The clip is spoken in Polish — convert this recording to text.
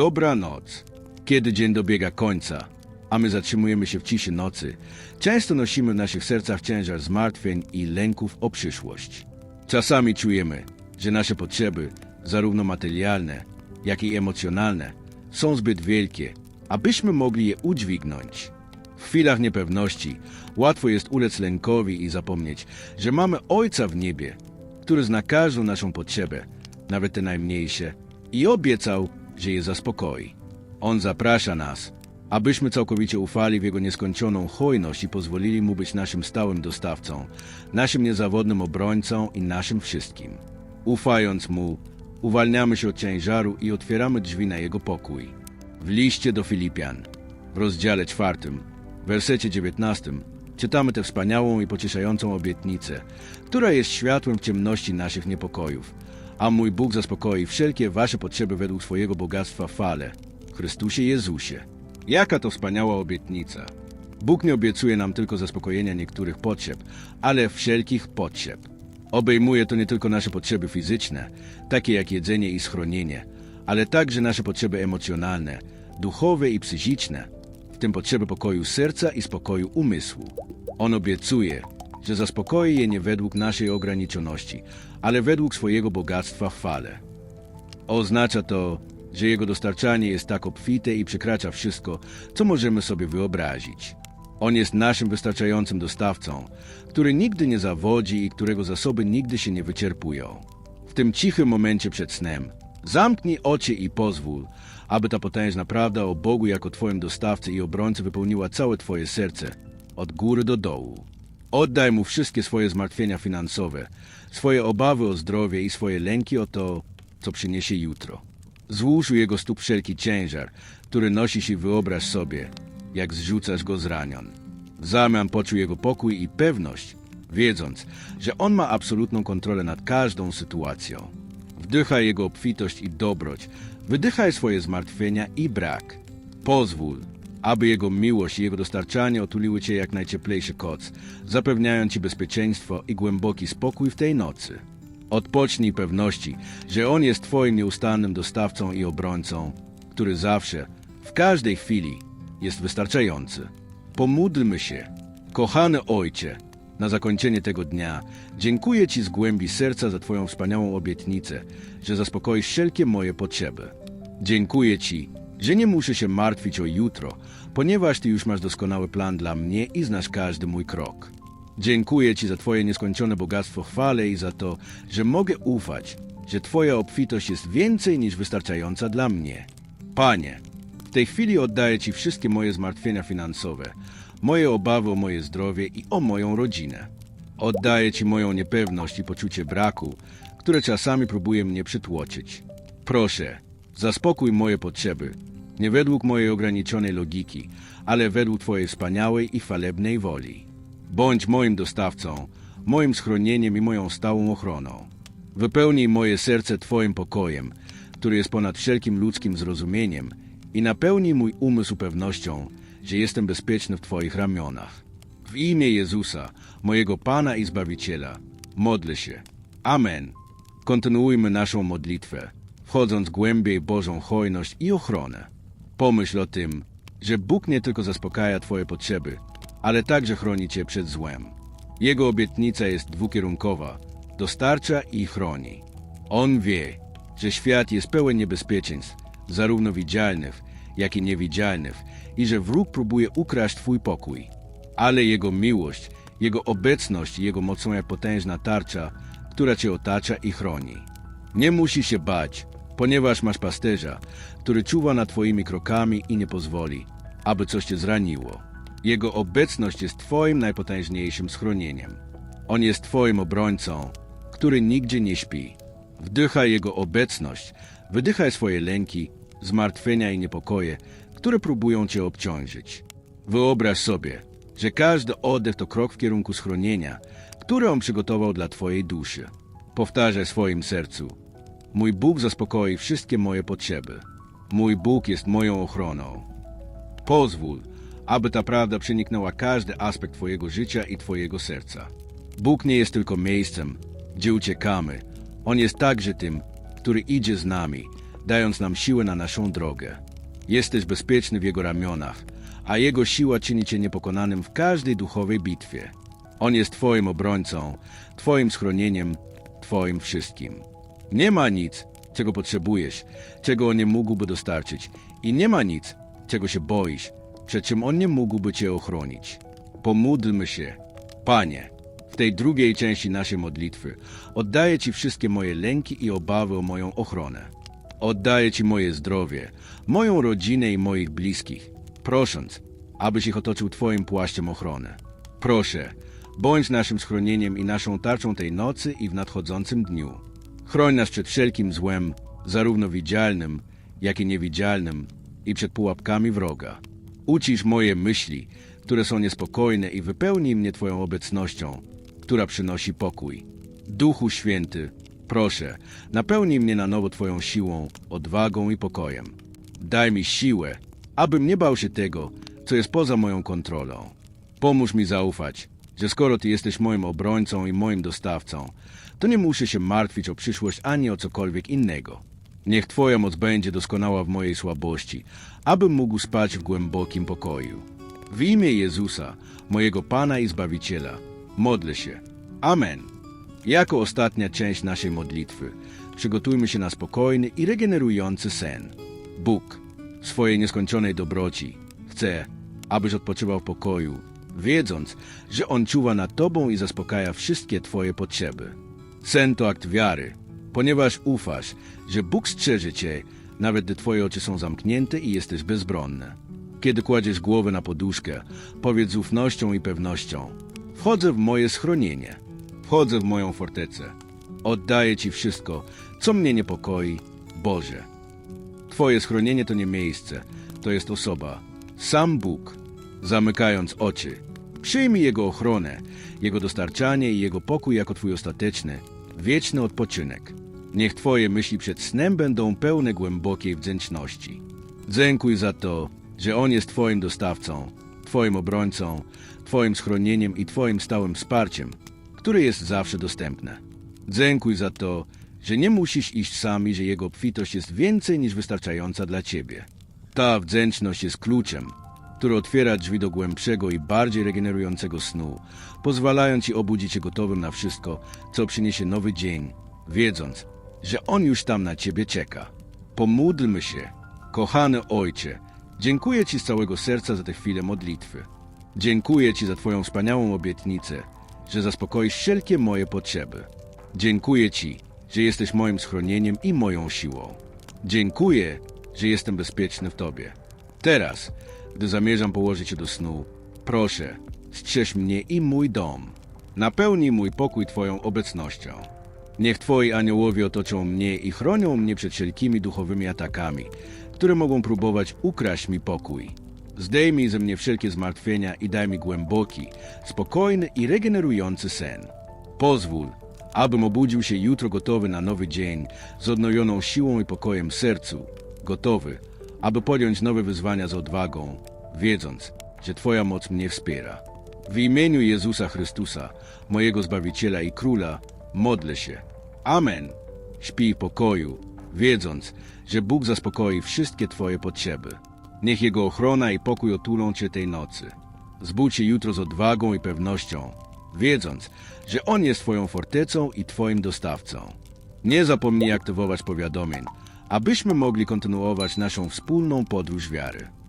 Dobranoc. Kiedy dzień dobiega końca, a my zatrzymujemy się w ciszy nocy, często nosimy w naszych sercach ciężar zmartwień i lęków o przyszłość. Czasami czujemy, że nasze potrzeby, zarówno materialne, jak i emocjonalne, są zbyt wielkie, abyśmy mogli je udźwignąć. W chwilach niepewności łatwo jest ulec lękowi i zapomnieć, że mamy Ojca w niebie, który zna każdą naszą potrzebę, nawet te najmniejsze, i obiecał, że je zaspokoi. On zaprasza nas, abyśmy całkowicie ufali w Jego nieskończoną hojność i pozwolili Mu być naszym stałym dostawcą, naszym niezawodnym obrońcą i naszym wszystkim. Ufając Mu, uwalniamy się od ciężaru i otwieramy drzwi na Jego pokój. W liście do Filipian, w rozdziale czwartym, wersecie dziewiętnastym, czytamy tę wspaniałą i pocieszającą obietnicę, która jest światłem w ciemności naszych niepokojów. A mój Bóg zaspokoi wszelkie wasze potrzeby według swojego bogactwa fale, Chrystusie Jezusie. Jaka to wspaniała obietnica! Bóg nie obiecuje nam tylko zaspokojenia niektórych potrzeb, ale wszelkich potrzeb. Obejmuje to nie tylko nasze potrzeby fizyczne, takie jak jedzenie i schronienie, ale także nasze potrzeby emocjonalne, duchowe i psychiczne, w tym potrzeby pokoju serca i spokoju umysłu. On obiecuje, że zaspokoi je nie według naszej ograniczoności, ale według swojego bogactwa w fale. Oznacza to, że jego dostarczanie jest tak obfite i przekracza wszystko, co możemy sobie wyobrazić. On jest naszym wystarczającym dostawcą, który nigdy nie zawodzi i którego zasoby nigdy się nie wyczerpują. W tym cichym momencie przed snem zamknij oczy i pozwól, aby ta potężna prawda o Bogu jako Twoim dostawcy i obrońcy wypełniła całe Twoje serce, od góry do dołu. Oddaj Mu wszystkie swoje zmartwienia finansowe, swoje obawy o zdrowie i swoje lęki o to, co przyniesie jutro. Złóż u Jego stóp wszelki ciężar, który nosisz i wyobraź sobie, jak zrzucasz go z ramion. W zamian poczuj Jego pokój i pewność, wiedząc, że On ma absolutną kontrolę nad każdą sytuacją. Wdychaj Jego obfitość i dobroć, wydychaj swoje zmartwienia i brak. Pozwól, aby Jego miłość i Jego dostarczanie otuliły Cię jak najcieplejszy koc, zapewniając Ci bezpieczeństwo i głęboki spokój w tej nocy. Odpocznij pewności, że On jest Twoim nieustannym dostawcą i obrońcą, który zawsze, w każdej chwili jest wystarczający. Pomódlmy się. Kochany Ojcze, na zakończenie tego dnia dziękuję Ci z głębi serca za Twoją wspaniałą obietnicę, że zaspokoisz wszelkie moje potrzeby. Dziękuję Ci, że nie muszę się martwić o jutro, ponieważ Ty już masz doskonały plan dla mnie i znasz każdy mój krok. Dziękuję Ci za Twoje nieskończone bogactwo chwale i za to, że mogę ufać, że Twoja obfitość jest więcej niż wystarczająca dla mnie. Panie, w tej chwili oddaję Ci wszystkie moje zmartwienia finansowe, moje obawy o moje zdrowie i o moją rodzinę. Oddaję Ci moją niepewność i poczucie braku, które czasami próbuje mnie przytłoczyć. Proszę, zaspokój moje potrzeby, nie według mojej ograniczonej logiki, ale według Twojej wspaniałej i chwalebnej woli. Bądź moim dostawcą, moim schronieniem i moją stałą ochroną. Wypełnij moje serce Twoim pokojem, który jest ponad wszelkim ludzkim zrozumieniem i napełnij mój umysł pewnością, że jestem bezpieczny w Twoich ramionach. W imię Jezusa, mojego Pana i Zbawiciela, modlę się. Amen. Kontynuujmy naszą modlitwę, wchodząc głębiej Bożą hojność i ochronę. Pomyśl o tym, że Bóg nie tylko zaspokaja Twoje potrzeby, ale także chroni Cię przed złem. Jego obietnica jest dwukierunkowa, dostarcza i chroni. On wie, że świat jest pełen niebezpieczeństw, zarówno widzialnych, jak i niewidzialnych, i że wróg próbuje ukraść Twój pokój. Ale Jego miłość, Jego obecność i Jego moc są jak potężna tarcza, która Cię otacza i chroni. Nie musisz się bać, ponieważ masz pasterza, który czuwa nad Twoimi krokami i nie pozwoli, aby coś Cię zraniło. Jego obecność jest Twoim najpotężniejszym schronieniem. On jest Twoim obrońcą, który nigdzie nie śpi. Wdychaj Jego obecność, wydychaj swoje lęki, zmartwienia i niepokoje, które próbują Cię obciążyć. Wyobraź sobie, że każdy oddech to krok w kierunku schronienia, który On przygotował dla Twojej duszy. Powtarzaj swoim sercu. Mój Bóg zaspokoi wszystkie moje potrzeby. Mój Bóg jest moją ochroną. Pozwól, aby ta prawda przeniknęła każdy aspekt Twojego życia i Twojego serca. Bóg nie jest tylko miejscem, gdzie uciekamy. On jest także tym, który idzie z nami, dając nam siłę na naszą drogę. Jesteś bezpieczny w Jego ramionach, a Jego siła czyni Cię niepokonanym w każdej duchowej bitwie. On jest Twoim obrońcą, Twoim schronieniem, Twoim wszystkim. Nie ma nic, czego potrzebujesz, czego On nie mógłby dostarczyć i nie ma nic, czego się boisz, przed czym On nie mógłby Cię ochronić. Pomódlmy się. Panie, w tej drugiej części naszej modlitwy oddaję Ci wszystkie moje lęki i obawy o moją ochronę. Oddaję Ci moje zdrowie, moją rodzinę i moich bliskich, prosząc, abyś ich otoczył Twoim płaszczem ochrony. Proszę, bądź naszym schronieniem i naszą tarczą tej nocy i w nadchodzącym dniu. Chroń nas przed wszelkim złem, zarówno widzialnym, jak i niewidzialnym, i przed pułapkami wroga. Ucisz moje myśli, które są niespokojne i wypełnij mnie Twoją obecnością, która przynosi pokój. Duchu Święty, proszę, napełnij mnie na nowo Twoją siłą, odwagą i pokojem. Daj mi siłę, abym nie bał się tego, co jest poza moją kontrolą. Pomóż mi zaufać, że skoro Ty jesteś moim obrońcą i moim dostawcą, to nie muszę się martwić o przyszłość ani o cokolwiek innego. Niech Twoja moc będzie doskonała w mojej słabości, abym mógł spać w głębokim pokoju. W imię Jezusa, mojego Pana i Zbawiciela, modlę się. Amen. Jako ostatnia część naszej modlitwy, przygotujmy się na spokojny i regenerujący sen. Bóg, swojej nieskończonej dobroci, chce, abyś odpoczywał w pokoju, wiedząc, że On czuwa nad Tobą i zaspokaja wszystkie Twoje potrzeby. Sen to akt wiary, ponieważ ufasz, że Bóg strzeże Cię, nawet gdy Twoje oczy są zamknięte i jesteś bezbronny. Kiedy kładziesz głowę na poduszkę, powiedz z ufnością i pewnością: Wchodzę w moje schronienie, wchodzę w moją fortecę. Oddaję Ci wszystko, co mnie niepokoi, Boże. Twoje schronienie to nie miejsce, to jest osoba, sam Bóg. Zamykając oczy, przyjmij Jego ochronę, Jego dostarczanie i Jego pokój jako Twój ostateczny, wieczny odpoczynek. Niech Twoje myśli przed snem będą pełne głębokiej wdzięczności. Dziękuj za to, że On jest Twoim dostawcą, Twoim obrońcą, Twoim schronieniem i Twoim stałym wsparciem, które jest zawsze dostępne. Dziękuj za to, że nie musisz iść sam i że Jego obfitość jest więcej niż wystarczająca dla Ciebie. Ta wdzięczność jest kluczem, który otwiera drzwi do głębszego i bardziej regenerującego snu, pozwalając Ci obudzić się gotowym na wszystko, co przyniesie nowy dzień, wiedząc, że On już tam na Ciebie czeka. Pomódlmy się. Kochany Ojcze, dziękuję Ci z całego serca za tę chwilę modlitwy. Dziękuję Ci za Twoją wspaniałą obietnicę, że zaspokoisz wszelkie moje potrzeby. Dziękuję Ci, że jesteś moim schronieniem i moją siłą. Dziękuję, że jestem bezpieczny w Tobie. Teraz, gdy zamierzam położyć się do snu, proszę, strzeż mnie i mój dom. Napełnij mój pokój Twoją obecnością. Niech Twoi aniołowie otoczą mnie i chronią mnie przed wszelkimi duchowymi atakami, które mogą próbować ukraść mi pokój. Zdejmij ze mnie wszelkie zmartwienia i daj mi głęboki, spokojny i regenerujący sen. Pozwól, abym obudził się jutro gotowy na nowy dzień, z odnowioną siłą i pokojem sercu, gotowy, aby podjąć nowe wyzwania z odwagą, wiedząc, że Twoja moc mnie wspiera. W imieniu Jezusa Chrystusa, mojego Zbawiciela i Króla, modlę się. Amen. Śpij w pokoju, wiedząc, że Bóg zaspokoi wszystkie Twoje potrzeby. Niech Jego ochrona i pokój otulą Cię tej nocy. Zbudź się jutro z odwagą i pewnością, wiedząc, że On jest Twoją fortecą i Twoim dostawcą. Nie zapomnij aktywować powiadomień, abyśmy mogli kontynuować naszą wspólną podróż wiary.